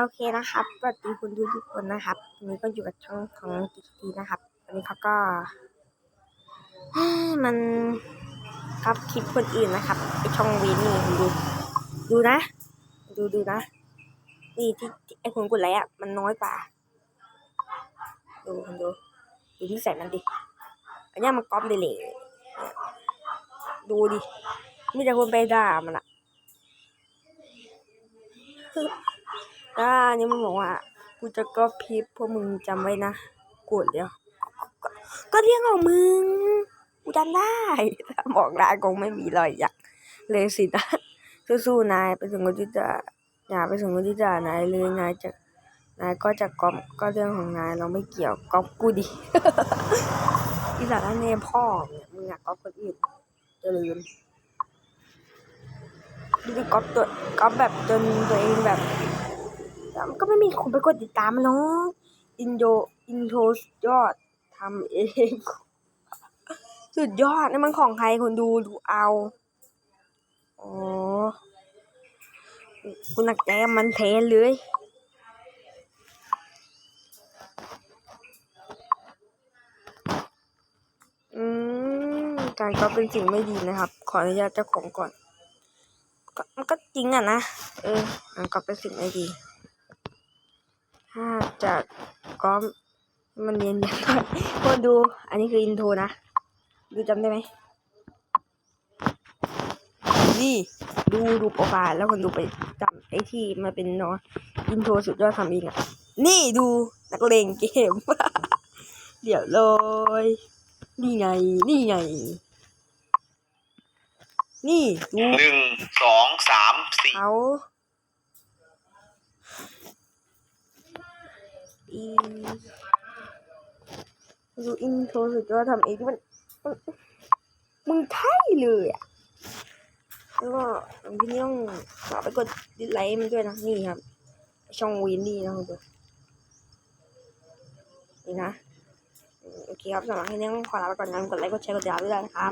โอเคนะครับสวัสดีคุณดูทุกคนนะครับวันนี้ก็อยู่กับช่องของกิจทีนะครับวันนี้เขาก็มันครับคลิปคนอื่นนะครับไอช่องวีนี่คุณดู ดูนะ ดูดูนะนี่ที่ไอคนกดไลค์อะมันน้อยกว่าดูคุณดูดูที่ใส่มันดิอันนี้มันก๊อปเลยเลยดูดิมีแต่คนไปด่ามันอะ อ่านี่มันบอกว่ากูจะก๊อปพิปพวกมึงจำไว้นะกดเดียว ก็เรื่องของมึงกูจำได้ถ้าบอกได้คงไม่มีรอยหยักเลยสินะสู้ๆนายไปถึงคนที่จะอย่าไปถึงคนที่จะนายเลยนายจะนายก็จะก๊อปก็เรื่องของนายเราไม่เกี่ยวก๊อปกูดิอีสานเนพ่อเนี่ยมึงอยากก๊อปคนอื่นจะลืมดูดิก๊อปตัวก๊อปแบบจนตัวเองแบบ แล้วมันก็ไม่มีคนไปกดติดตามมันเนาะอินโดอินโทสุดยอดทำเอง สุดยอดนี่มันของใครคนดูดูเอาอ๋อคุณหนักใจกับมันแทนเลยอืมการก็เป็นสิ่งไม่ดีนะครับ ขออนุญาตเจ้าของก่อน ก็มันก็จริงอะนะ เออมันก็เป็นสิ่งไม่ดี ถ้าจะก็มันเรียนอย่างไรคนดู อันนี้คืออินโทรนะ ดูจำได้ไหมนี่ดูดูโปรไฟล์แล้วคนดูไปจำไอ้ที่มาเป็นเนาะอินโทรสุดยอดทำเองอะ นี่ดูนักเลงเกม เดี๋ยวเลย นี่ไง นี่ไง นี่ดูหนึ่งสองสามสี่เขา อีดูอินโทรสุดยอดทำเองที่มันมันมึงใช่เลยอะแล้วก็พี่นี่ต้องฝากไปกดดิสไลค์มันด้วยนะนี่ครับ ช่องวินนี่นะครับนี่นะ โอเคครับสำหรับที่นี้ต้องขอลาไปก่อนนะกดไลค์กดแชร์กดติดตามด้วยนะครับ